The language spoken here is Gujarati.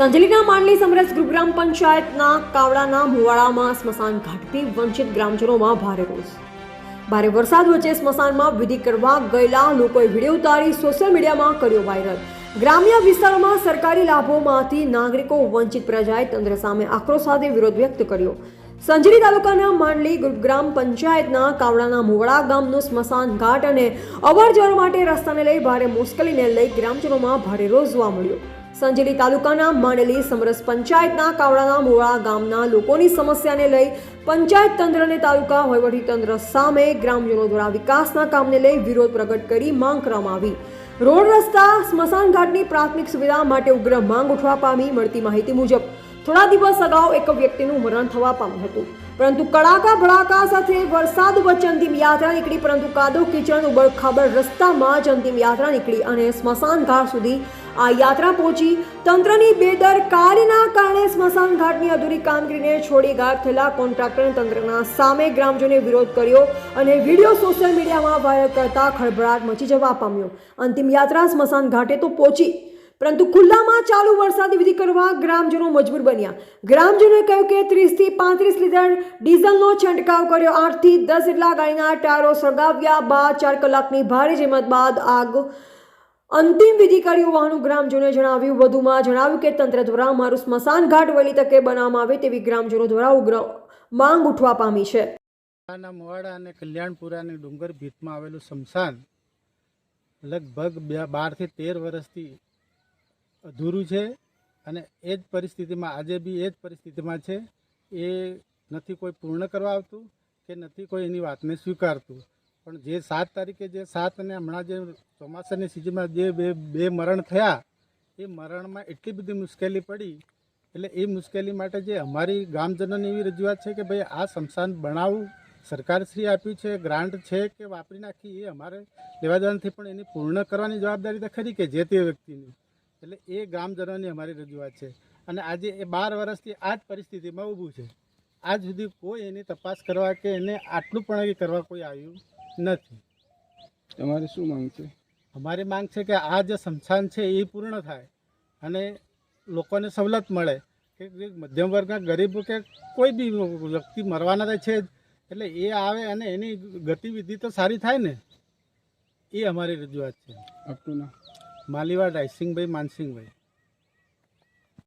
સંજલીના માંડલી સમરસ ગુરુગ્રામ પંચાયતના કાવડાના મુવાડામાં સ્મશાન ઘાટથી વંચિત ગ્રામજનોમાં ભારે રોષ. ભારે વરસાદ વચ્ચે સ્મશાનમાં વિધિ કરવા ગયેલા લોકોએ વીડિયો ઉતારી સોશિયલ મીડિયામાં કર્યો વાયરલ. ગ્રામ્ય વિસ્તારોમાં સરકારી લાભોમાંથી નાગરિકો વંચિત પ્રજાએ તંત્ર સામે આક્રોશ સાથે વિરોધ વ્યક્ત કર્યો. સંજરી તાલુકાના માંડલી ગ્રામ પંચાયતના કાવડાના મુવડા ગામનું સ્મશાન ઘાટ અને અવર માટે રસ્તાને લઈ ભારે મુશ્કેલીને લઈ ગ્રામજનોમાં ભારે રોષ જોવા મળ્યો. સંજેલી તાલુકાના માંડલી સમરસ પંચાયતના કાવડાના મોળા ગામના લોકોની સમસ્યાને લઈ પંચાયત તંત્ર અને તાલુકા વહીવટી તંત્ર સામે ગ્રામજનો દ્વારા વિકાસના કામને લઈ વિરોધ પ્રગટ કરી માંગ કરવામાં આવી. રોડ રસ્તા સ્મશાન ઘાટની પ્રાથમિક સુવિધા માટે ઉગ્ર માંગ ઉઠવા પામી મળતી માહિતી મુજબ થોડા દિવસ અગાઉ એક વ્યક્તિનું મરણ થવા પામ્યું હતું. પરંતુ કડાકા ભડાકા સાથે વરસાદ વચ્ચે અંતિમ યાત્રા નીકળી, પરંતુ કાદવ કીચડ ઉબડખાબડ રસ્તામાં જ અંતિમ યાત્રા નીકળી અને સ્મશાન ઘાટ સુધી આ યાત્રા પહોંચી. તંત્રની બેદરકારીના કારણે સ્મશાન ઘાટની અધૂરી કામગીરીને છોડી ગાયબ થયેલા કોન્ટ્રાક્ટરને તંત્રના સામે ગ્રામજનોએ વિરોધ કર્યો અને વીડિયો સોશિયલ મીડિયામાં વાયરલ કરતા ખળભળાટ મચી જવા પામ્યો. અંતિમ યાત્રા સ્મશાન ઘાટે તો પહોંચી. પરંતુ ખુલ્લામાં ચાલુ વરસાદની વિધિ કરવા ગ્રામજનો મજબૂર બન્યા. ગ્રામજનોએ કહ્યું કે ત્રીસથી પાંત્રીસ લીટર ડીઝલનો છંટકાવ કર્યો. આઠથી દસ જેટલા ગાડીના ટાયરો સળગાવ્યા બાદ ચાર કલાકની ભારે જહેમત બાદ આગ અંતિમ વિધિ કરી હોવાનું ગ્રામજનોએ જણાવ્યું. વધુમાં જણાવ્યું કે તંત્ર દ્વારા મારું સ્મશાન ઘાટ વહેલી તકે બનાવવામાં આવે તેવી ગ્રામજનો દ્વારા ઉગ્ર માંગ ઉઠવા પામી છે. મોવાડા અને કલ્યાણપુરાની ડુંગર ભીતમાં આવેલું સ્મશાન લગભગ બારથી તેર વર્ષથી અધૂરું છે અને એ જ પરિસ્થિતિમાં, આજે બી એ જ પરિસ્થિતિમાં છે, એ નથી કોઈ પૂર્ણ કરવા આવતું કે નથી કોઈ એની વાતને સ્વીકારતું. પણ જે સાત તારીખે જે સાત અને હમણાં જે ચોમાસાની સિઝનમાં જે બે બે મરણ થયા, એ મરણમાં એટલી બધી મુશ્કેલી પડી. એટલે એ મુશ્કેલી માટે જે અમારી ગામજનોની એવી રજૂઆત છે કે ભાઈ, આ સ્મશાન બનાવવું સરકારશ્રી આપ્યું છે, ગ્રાન્ટ છે કે વાપરી નાખી, એ અમારે લેવા દેવા પણ એની પૂર્ણ કરવાની જવાબદારી તો ખરી કે જે તે વ્યક્તિની. એટલે એ ગ્રામજનોની અમારી રજૂઆત છે. અને આજે એ બાર વર્ષથી આ જ પરિસ્થિતિમાં ઊભું છે. આજ સુધી કોઈ એની તપાસ કરવા કે એને આટલું પણ એ કરવા કોઈ આવ્યું નથી. તમારે શું માંગ છે? અમારી માંગ છે કે આ જે સ્મશાન છે એ પૂર્ણ થાય અને લોકોને સવલત મળે કે મધ્યમ વર્ગના ગરીબ કે કોઈ બી વ્યક્તિ મરવાના તો છે જ. એટલે એ આવે અને એની ગતિવિધિ તો સારી થાય ને. એ અમારી રજૂઆત છે. આપનું નામ? માલીવા રાયસિંગભાઈ માનસિંગભાઈ